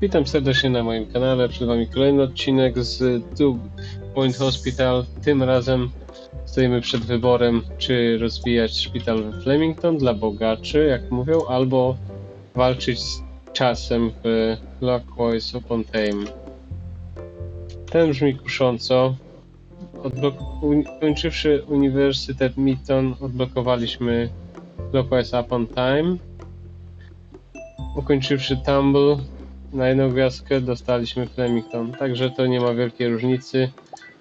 Witam serdecznie na moim kanale. Przed Wami kolejny odcinek z Two Point Hospital. Tym razem stoimy przed wyborem, czy rozwijać szpital w Flemington dla bogaczy, jak mówią, albo walczyć z czasem w Clockwise upon Tame. Ten brzmi kusząco. Odblok- kończywszy Uniwersytet Mitton, odblokowaliśmy Clockwise upon Time. Ukończywszy Tumble, na jedną gwiazdkę dostaliśmy Flemington, także to nie ma wielkiej różnicy.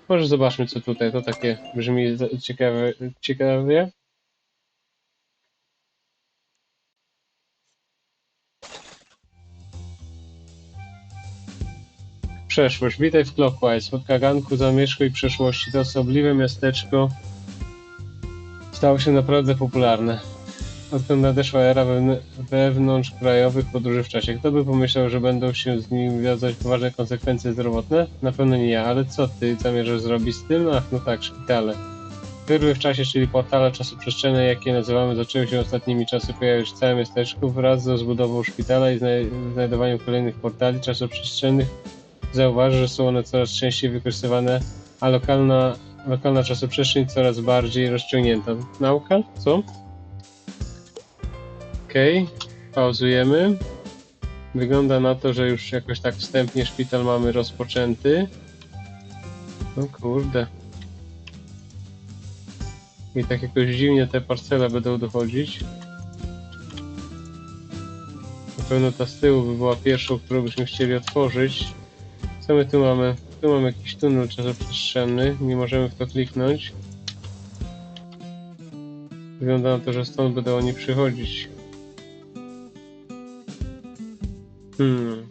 Może zobaczmy co tutaj, to takie brzmi ciekawe, ciekawie. Przeszłość. Witaj w Clockwise. Od kaganku zamieszku i przeszłości to osobliwe miasteczko stało się naprawdę popularne. Odkąd nadeszła era wewn- wewnątrzkrajowych podróży w czasie. Kto by pomyślał, że będą się z nim wiązać poważne konsekwencje zdrowotne? Na pewno nie ja, ale co ty zamierzasz zrobić z tym? Ach, no tak, szpitale. Wyrwy w czasie, czyli portale czasoprzestrzenne, jakie nazywamy, zaczęły się ostatnimi czasy pojawiać w całym miasteczku wraz z rozbudową szpitala i znaj- znajdowaniem kolejnych portali czasoprzestrzennych. Zauważ, że są one coraz częściej wykorzystywane, a lokalna, lokalna czasoprzestrzeń coraz bardziej rozciągnięta. Nauka? Co? Okej, pauzujemy. Wygląda na to, że już jakoś tak wstępnie szpital mamy rozpoczęty. No kurde. I tak jakoś dziwnie te parcele będą dochodzić. Na pewno ta z tyłu by była pierwszą, którą byśmy chcieli otworzyć. Co my tu mamy? Tu mamy jakiś tunel czasoprzestrzenny. Nie możemy w to kliknąć. Wygląda na to, że stąd będą oni przychodzić. Hmm.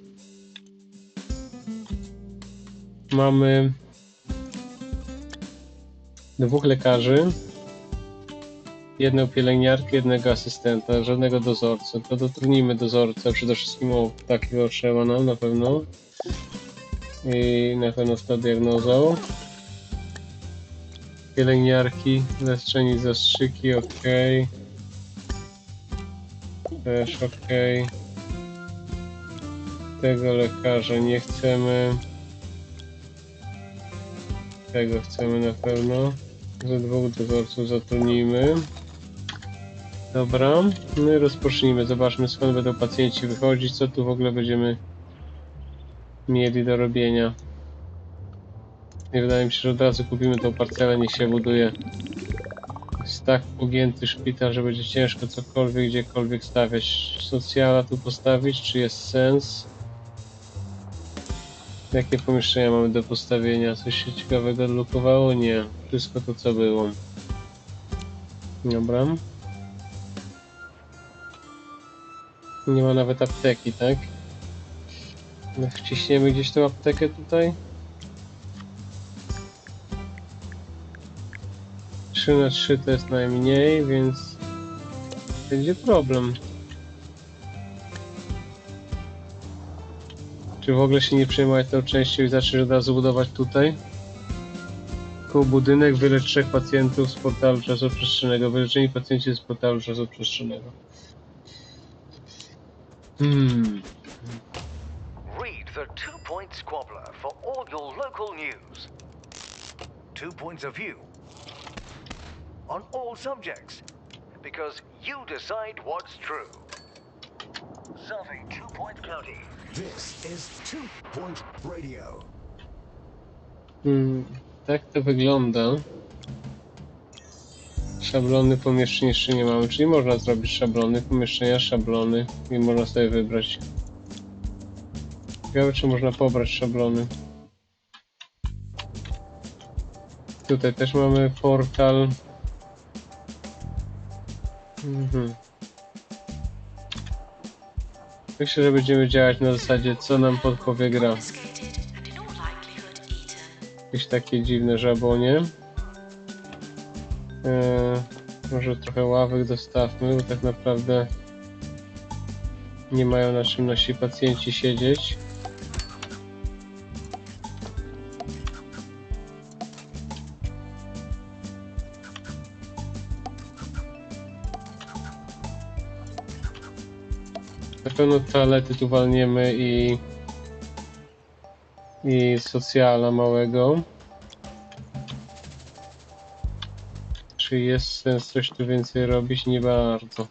Mamy dwóch lekarzy, jedną pielęgniarkę, jednego asystenta, żadnego dozorcy. To dotrudnijmy dozorcę, przede wszystkim o takiego nam na pewno. I na pewno z tą diagnozą. Pielęgniarki, leczeni zastrzyki, ok. Też ok. Tego lekarza nie chcemy. Tego chcemy na pewno. Ze dwóch dozorców zatrudnijmy. Dobra, no i rozpocznijmy. Zobaczmy skąd będą pacjenci wychodzić, co tu w ogóle będziemy mieli do robienia. I wydaje mi się, że od razu kupimy tą parcelę, niech się buduje. Jest tak pogięty szpital, że będzie ciężko cokolwiek, gdziekolwiek stawiać. Socjala tu postawić, czy jest sens? Jakie pomieszczenia mamy do postawienia? Coś się ciekawego odblokowało? Nie. Wszystko to co było. Dobra. Nie ma nawet apteki, tak? No, Wciśniemy gdzieś tą aptekę tutaj. 3 na 3 to jest najmniej, więc będzie problem. Czy w ogóle się nie przejmować tą częścią i zacząć od razu budować tutaj? Koło budynek, wylecz trzech pacjentów z portalu czasoprzestrzennego. Wyleczeni pacjenci z portalu czasoprzestrzennego. Hmm. Read the Two Point Squabbler for all your local news. Two points of view on all subjects, because you decide what's true. Serving Two Point County. This is Two Point Radio. Hmm, tak to wygląda. Szablony pomieszczeń jeszcze nie mamy, czyli można zrobić szablony, pomieszczenia, szablony i można sobie wybrać. Ciekawe, czy można pobrać szablony. Tutaj też mamy portal. Mhm. Myślę, że będziemy działać na zasadzie, co nam podpowie gra. Jakieś takie dziwne żabonie. Eee, może trochę ławek dostawmy, bo tak naprawdę nie mają na czym nasi pacjenci siedzieć. Pewno toalety tu walniemy i i socjala małego. Czy jest sens coś tu więcej robić? Nie bardzo.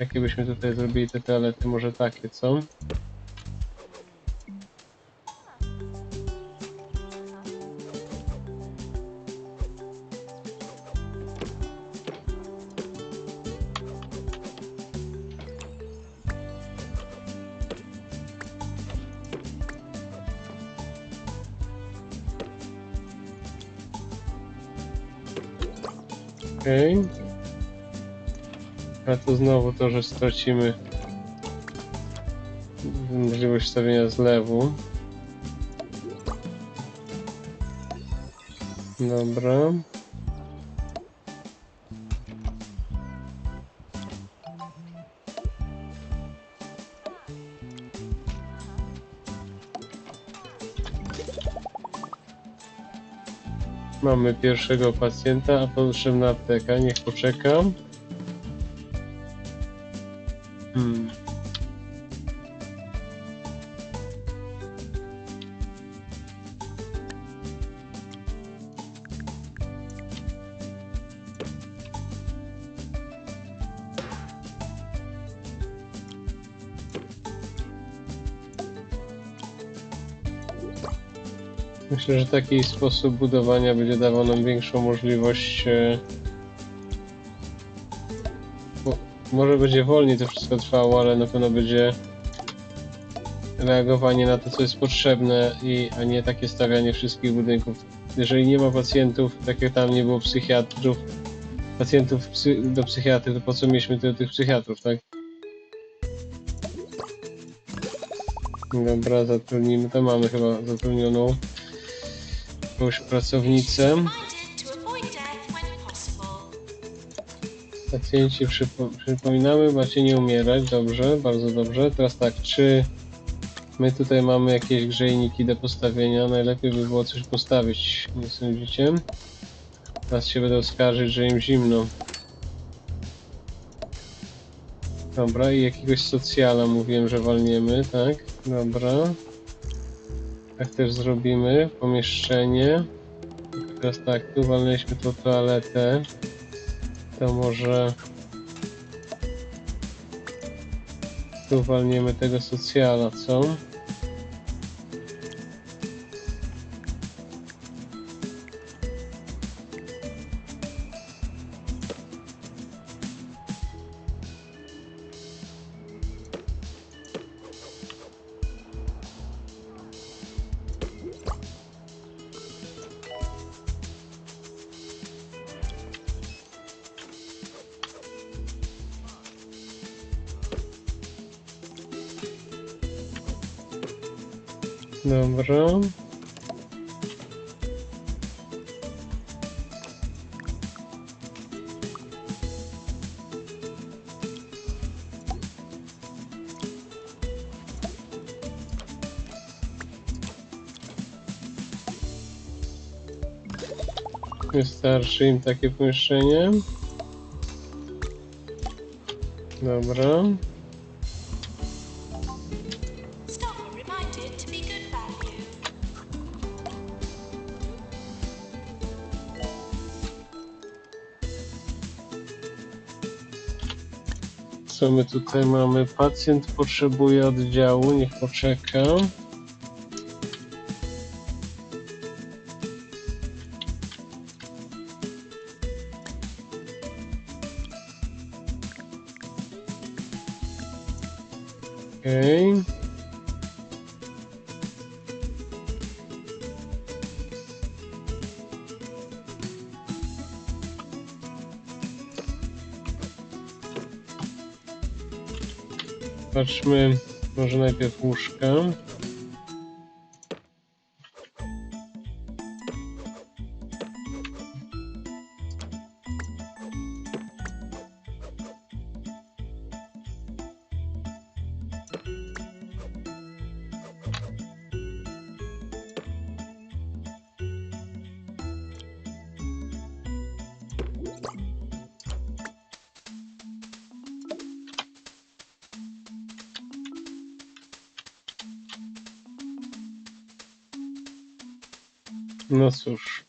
Jakie byśmy tutaj zrobili te toalety? Może takie, co? To znowu to, że stracimy możliwość stawienia zlewu. Dobra. Mamy pierwszego pacjenta, a potrzebna apteka. Niech poczekam. Myślę, że taki sposób budowania będzie dawał nam większą możliwość. e, mo- Może będzie wolniej to wszystko trwało, ale na pewno będzie reagowanie na to, co jest potrzebne, i, a nie takie stawianie wszystkich budynków. Jeżeli nie ma pacjentów, tak jak tam nie było psychiatrów, pacjentów psy, do psychiatry, to po co mieliśmy tych psychiatrów, tak? Dobra, zatrudnimy, to mamy chyba zatrudnioną jakąś pracownicę. Pacjenci przypo, przypominamy, macie nie umierać, dobrze, bardzo dobrze. Teraz tak, czy my tutaj mamy jakieś grzejniki do postawienia? Najlepiej by było coś postawić, nie sądzicie? Teraz się będą skarżyć, że im zimno. Dobra, i jakiegoś socjala mówiłem, że walniemy, tak? Dobra. Tak też zrobimy. Pomieszczenie. Teraz tak, tu walnęliśmy tą toaletę. To może... Tu walniemy tego socjala, co? Dobra. Wystarczy im takie pomieszczenie. Dobra. Co my tutaj mamy? Pacjent potrzebuje oddziału, niech poczeka. Patrzmy może najpierw łóżka. No cóż.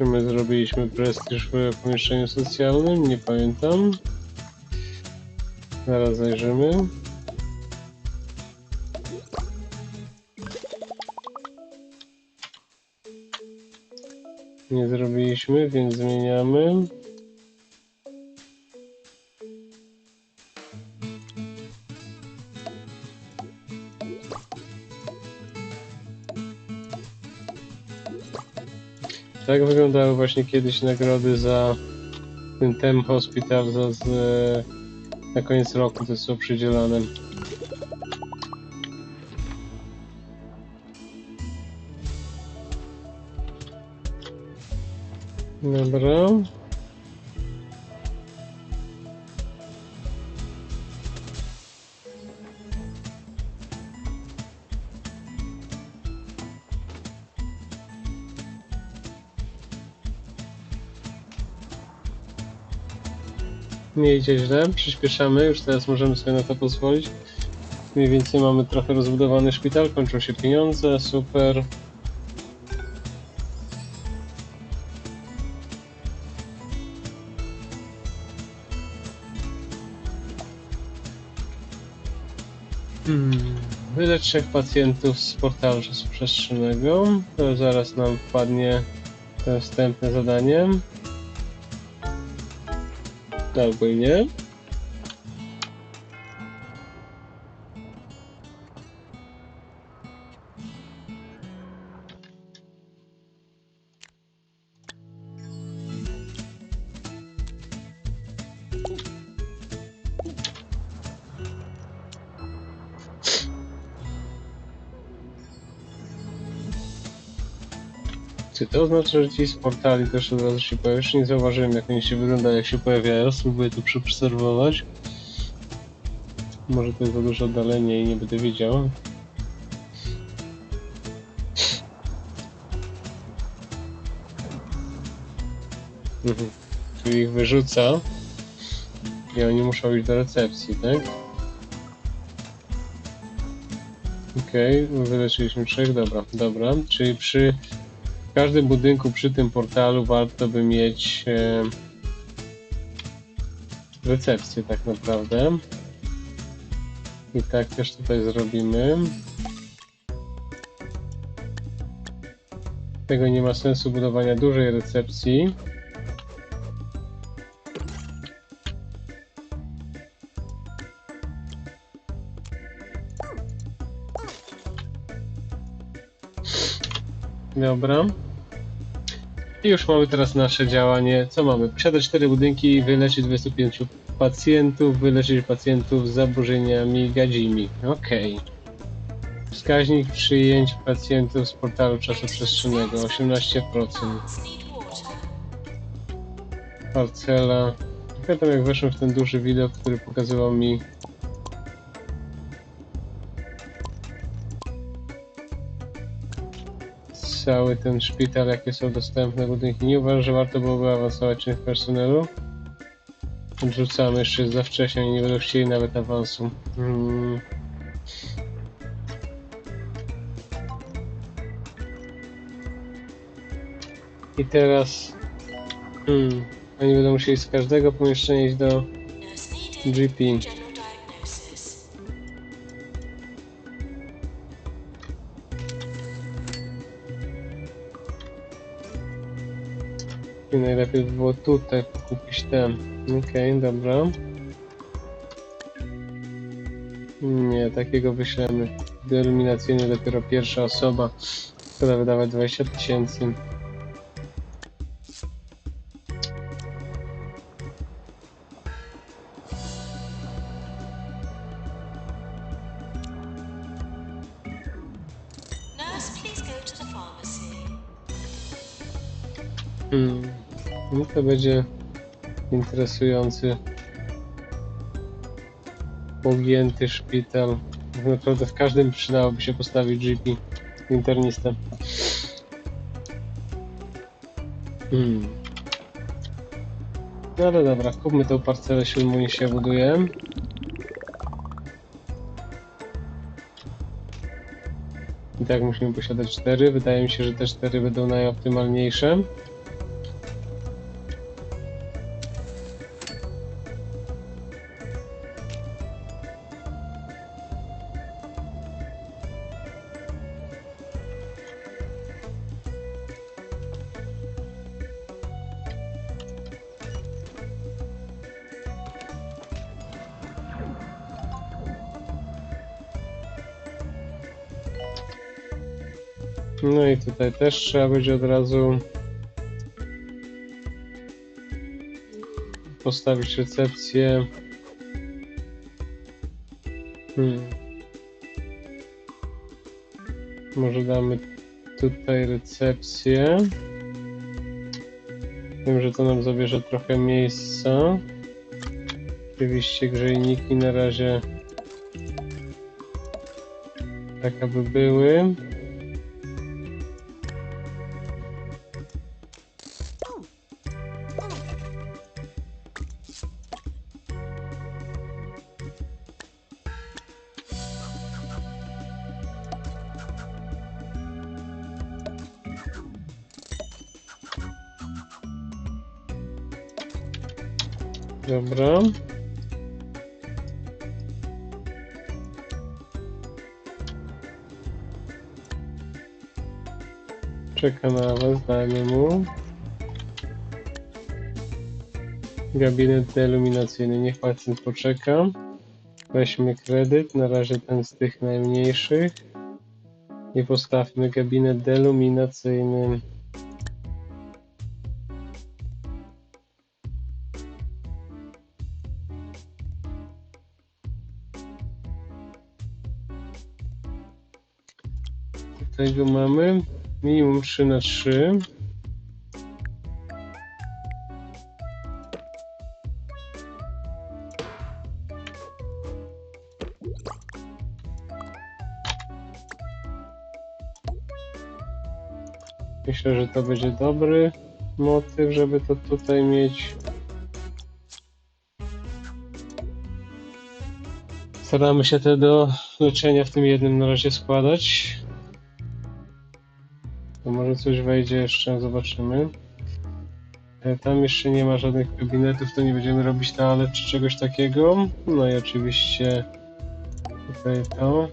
My zrobiliśmy prestiż w pomieszczeniu socjalnym? Nie pamiętam. Zaraz zajrzymy. Nie zrobiliśmy, więc zmieniamy. Tak wyglądały właśnie kiedyś nagrody za ten Tem Hospital za, z, na koniec roku to są przydzielane. Dobra. Nie idzie źle, przyspieszamy, już teraz możemy sobie na to pozwolić. Mniej więcej mamy trochę rozbudowany szpital, kończą się pieniądze, super. Trzech pacjentów z portalu czasu przestrzennego. To zaraz nam wpadnie to następne zadanie. Albo i nie. Czy to oznacza, że ci z portali też od razu się pojawią? Jeszcze nie zauważyłem jak oni się wyglądają, jak się pojawiają. Spróbuję to przeobserwować. Może to jest za duże oddalenie i nie będę wiedział. Mhm. Czyli ich wyrzuca i oni muszą iść do recepcji, tak? Okej, wyleczyliśmy trzech, dobra, dobra. Czyli przy w każdym budynku przy tym portalu warto by mieć e, recepcję tak naprawdę. I tak też tutaj zrobimy. Tego nie ma sensu budowania dużej recepcji. Dobra. I już mamy teraz nasze działanie. Co mamy? Posiadać 4 budynki, wyleczyć 25 pacjentów, wyleczyć pacjentów z zaburzeniami gadzimi. Okej. Wskaźnik przyjęć pacjentów z portalu czasu przestrzennego 18%. Plants need water. Parcela. Pamiętam jak weszłem w ten duży widok, który pokazywał mi cały ten szpital, jakie są dostępne budynki. Nie uważam, że warto byłoby awansować część personelu. Odrzucamy jeszcze za wcześnie, nie będą chcieli nawet awansu. Hmm. I teraz Hmm. Oni będą musieli z każdego pomieszczenia iść do. GP. I najlepiej by było tutaj kupić ten. Okej, dobra. Nie, takiego wyślemy. Denominacyjny dopiero pierwsza osoba. Szkoda wydawać 20 tysięcy. Nurse, please go to the pharmacy. Hmm. No to będzie interesujący pogięty szpital. Tak naprawdę w każdym przydałoby się postawić GP internistę. Hmm. No ale dobra, kupmy tą parcelę siódmą i się buduje. I tak musimy posiadać cztery. Wydaje mi się, że te cztery będą najoptymalniejsze. No i tutaj też trzeba będzie od razu postawić recepcję. Hmm. Może damy tutaj recepcję. Wiem, że to nam zabierze trochę miejsca. Oczywiście grzejniki na razie tak aby były. Dobra. Czeka na was, dajmy mu. Gabinet deluminacyjny, niech pacjent poczeka. Weźmy kredyt, na razie ten z tych najmniejszych. I postawmy gabinet deluminacyjny. Tego mamy minimum 3 na 3. Myślę, że to będzie dobry motyw, żeby to tutaj mieć. Staramy się te do leczenia w tym jednym na razie składać. Może coś wejdzie jeszcze, zobaczymy. E, Tam jeszcze nie ma żadnych kabinetów, to nie będziemy robić toalet czy czegoś takiego. No i oczywiście tutaj to.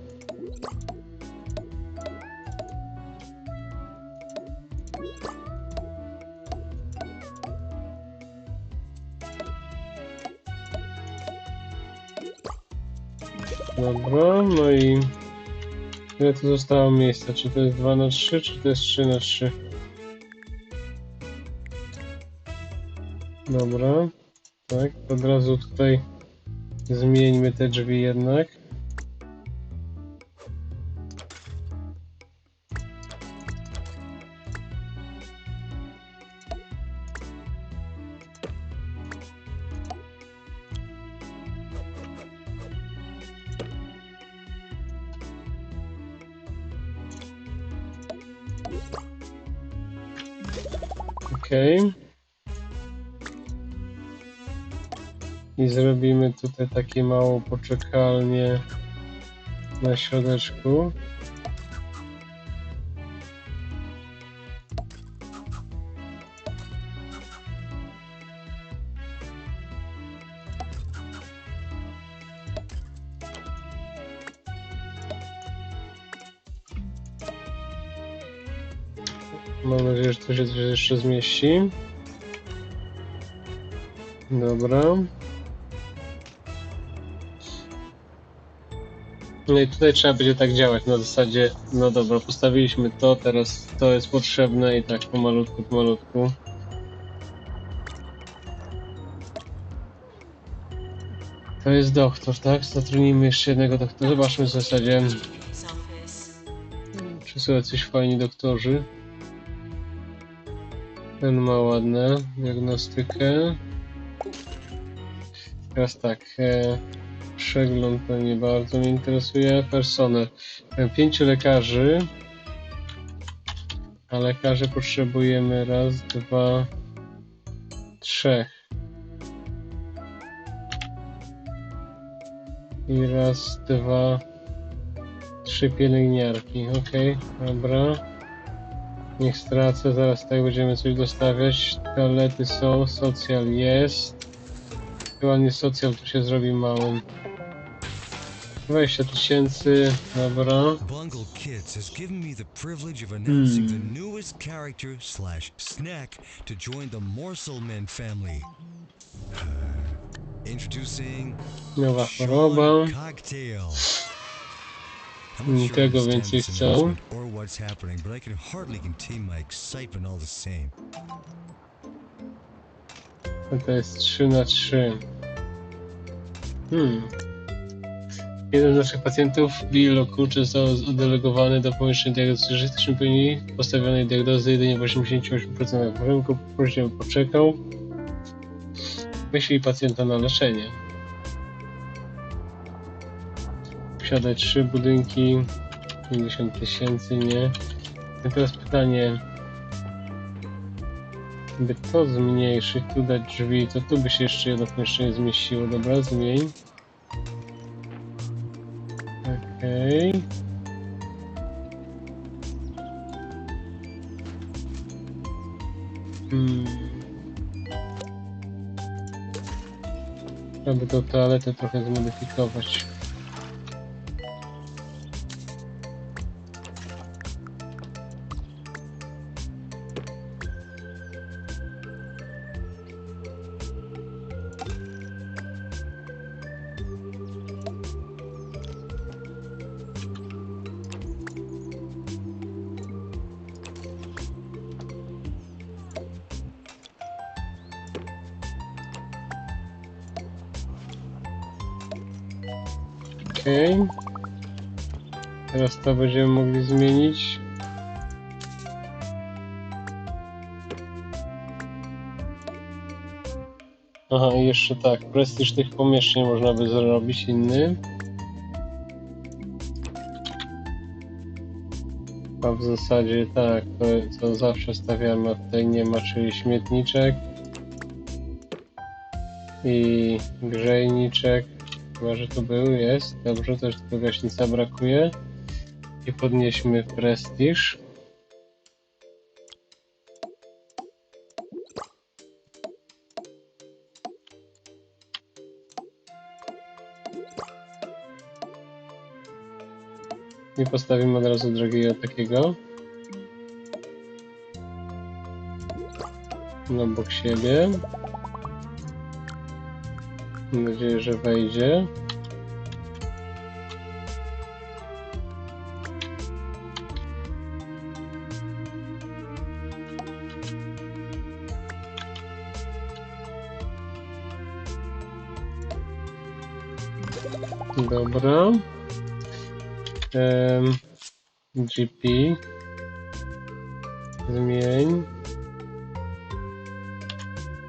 Ile tu zostało miejsca? Czy to jest 2 na 3, czy to jest 3 na 3? Dobra, tak, od razu tutaj zmieńmy te drzwi jednak. Tutaj takie małą poczekalnię na środeczku. Mam nadzieję, że to się coś jeszcze zmieści. Dobra. No i tutaj trzeba będzie tak działać na zasadzie, no dobra, postawiliśmy to, teraz to jest potrzebne i tak pomalutku, pomalutku. To jest doktor, tak? Zatrudnijmy jeszcze jednego doktora. Zobaczmy w zasadzie, czy są jacyś fajni doktorzy. Ten ma ładne diagnostykę. Teraz tak. E, Przegląd to nie bardzo mnie interesuje. Personel. Mam pięciu lekarzy. A lekarzy potrzebujemy raz, dwa, trzech. I raz, dwa, trzy pielęgniarki. Okej, dobra. Niech stracę, zaraz tutaj będziemy coś dostawiać. Toalety są, socjal jest. Chyba nie socjal tu się zrobi małym. 20 tysięcy, dobra. Bungle Kids has given me the privilege of announcing the newest character slash snack to join the Morsel Men family. Introducing Nowa choroba. Cocktail. Nikogo understand więcej announcement Or what's happening, but I can hardly contain my excitement all the same. To jest 3 na 3. Hmm. Jeden z naszych pacjentów, Bill Okuczy, został oddelegowany do pomieszczenia diagnostycznego pełni postawionej diagnozy jedynie w 88% warunku. Później poczekał. Wyślij pacjenta na leczenie. Posiadać trzy budynki, 50 tysięcy, nie. I teraz pytanie, by to zmniejszyć, tu dać drzwi, to tu by się jeszcze jedno pomieszczenie zmieściło. Dobra, zmień. Okej. Hmm. Aby tą toaletę trochę zmodyfikować. Okej. Teraz to będziemy mogli zmienić. Aha, i jeszcze tak, prestiż tych pomieszczeń można by zrobić inny. A w zasadzie tak, to co zawsze stawiamy, a tutaj nie ma, czyli śmietniczek i grzejniczek. Chyba, że to był, jest. Dobrze, też tylko gaśnica brakuje. I podnieśmy prestiż. I postawimy od razu drugiego takiego. Na bok siebie. Mam nadzieję, że wejdzie. Dobra. Em, GP. Zmień.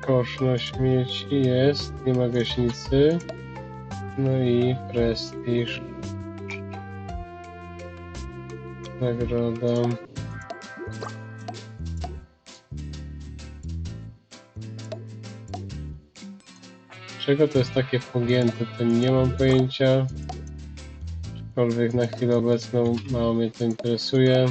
Kosz na śmieci jest, nie ma gaśnicy. No i prestiż. Nagroda. Czego to jest takie pogięte, to nie mam pojęcia. Aczkolwiek na chwilę obecną mało mnie to interesuje.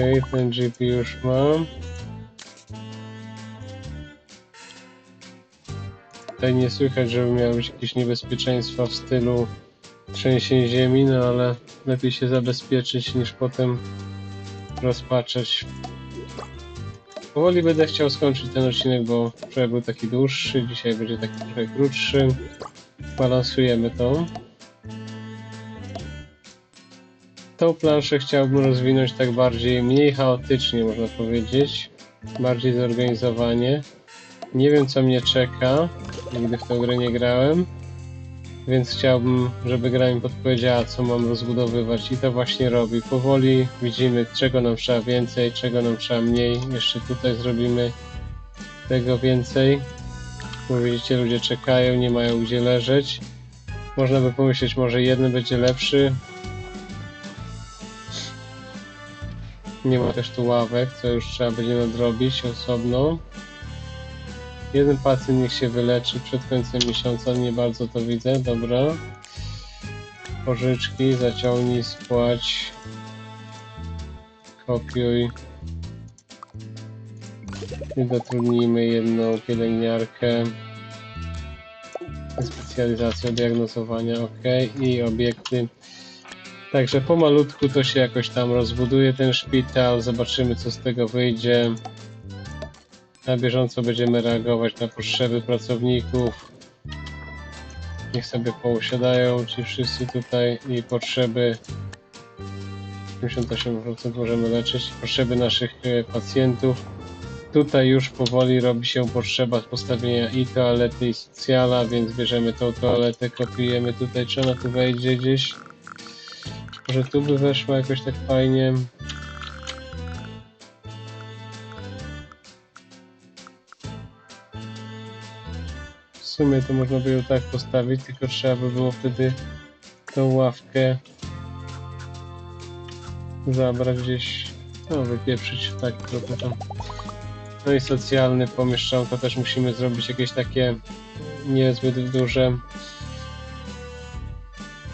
Okej, ten GP już mam. Tutaj nie słychać, żeby miały być jakieś niebezpieczeństwa w stylu trzęsień ziemi, no ale lepiej się zabezpieczyć niż potem rozpaczać. Powoli będę chciał skończyć ten odcinek, bo wczoraj był taki dłuższy, dzisiaj będzie taki trochę krótszy. Balansujemy to. Tą planszę chciałbym rozwinąć tak bardziej, mniej chaotycznie można powiedzieć, bardziej zorganizowanie. Nie wiem co mnie czeka, nigdy w tę grę nie grałem. Więc chciałbym, żeby gra mi podpowiedziała, co mam rozbudowywać i to właśnie robi. Powoli widzimy, czego nam trzeba więcej, czego nam trzeba mniej. Jeszcze tutaj zrobimy tego więcej. Bo widzicie, ludzie czekają, nie mają gdzie leżeć. Można by pomyśleć, może jeden będzie lepszy. Nie ma też tu ławek, co już trzeba będzie nadrobić osobno. Jeden pacjent niech się wyleczy przed końcem miesiąca, nie bardzo to widzę, dobra. Pożyczki, zaciągnij, spłać. Kopiuj. I zatrudnijmy jedną pielęgniarkę. Specjalizacja diagnozowania, ok. I obiekty. Także pomalutku to się jakoś tam rozbuduje ten szpital. Zobaczymy co z tego wyjdzie. Na bieżąco będziemy reagować na potrzeby pracowników. Niech sobie pousiadają ci wszyscy tutaj i potrzeby 58% możemy leczyć. Potrzeby naszych e, pacjentów. Tutaj już powoli robi się potrzeba postawienia i toalety i socjala, więc bierzemy tą toaletę, kopiujemy tutaj, czy ona tu wejdzie gdzieś. Może tu by weszła jakoś tak fajnie. W sumie to można by ją tak postawić, tylko trzeba by było wtedy tą ławkę zabrać gdzieś, no wypieprzyć tak trochę tam. No i socjalny pomieszczonko też musimy zrobić jakieś takie niezbyt duże.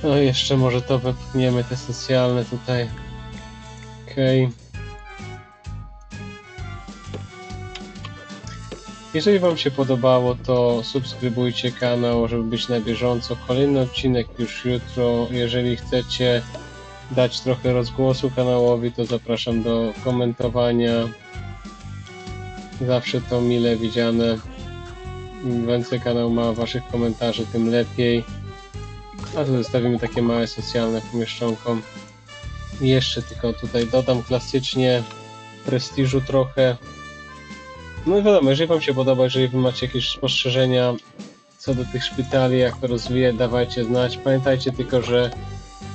No jeszcze może to wepchniemy, te socjalne tutaj. Okej. Jeżeli Wam się podobało, to subskrybujcie kanał, żeby być na bieżąco. Kolejny odcinek już jutro. Jeżeli chcecie dać trochę rozgłosu kanałowi, to zapraszam do komentowania. Zawsze to mile widziane. Im więcej kanał ma Waszych komentarzy, tym lepiej. A tu zostawimy takie małe socjalne pomieszczonko. I jeszcze tylko tutaj dodam klasycznie prestiżu trochę. No i wiadomo, jeżeli Wam się podoba, jeżeli Wy macie jakieś spostrzeżenia co do tych szpitali, jak to rozwijać, dawajcie znać. Pamiętajcie tylko, że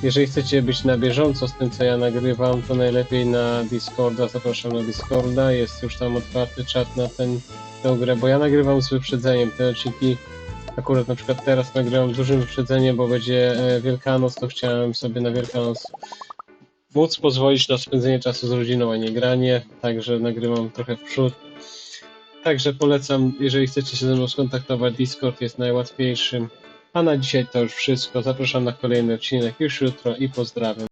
jeżeli chcecie być na bieżąco z tym, co ja nagrywam, to najlepiej na Discorda, zapraszam na Discorda, jest już tam otwarty czat na ten, tę grę, bo ja nagrywam z wyprzedzeniem te odcinki, akurat na przykład teraz nagrywam z dużym wyprzedzeniem, bo będzie e, Wielkanoc, to chciałem sobie na Wielkanoc móc pozwolić na spędzenie czasu z rodziną, a nie granie, także nagrywam trochę w przód. Także polecam, jeżeli chcecie się ze mną skontaktować, Discord jest najłatwiejszym. A na dzisiaj to już wszystko. Zapraszam na kolejny odcinek już jutro i pozdrawiam.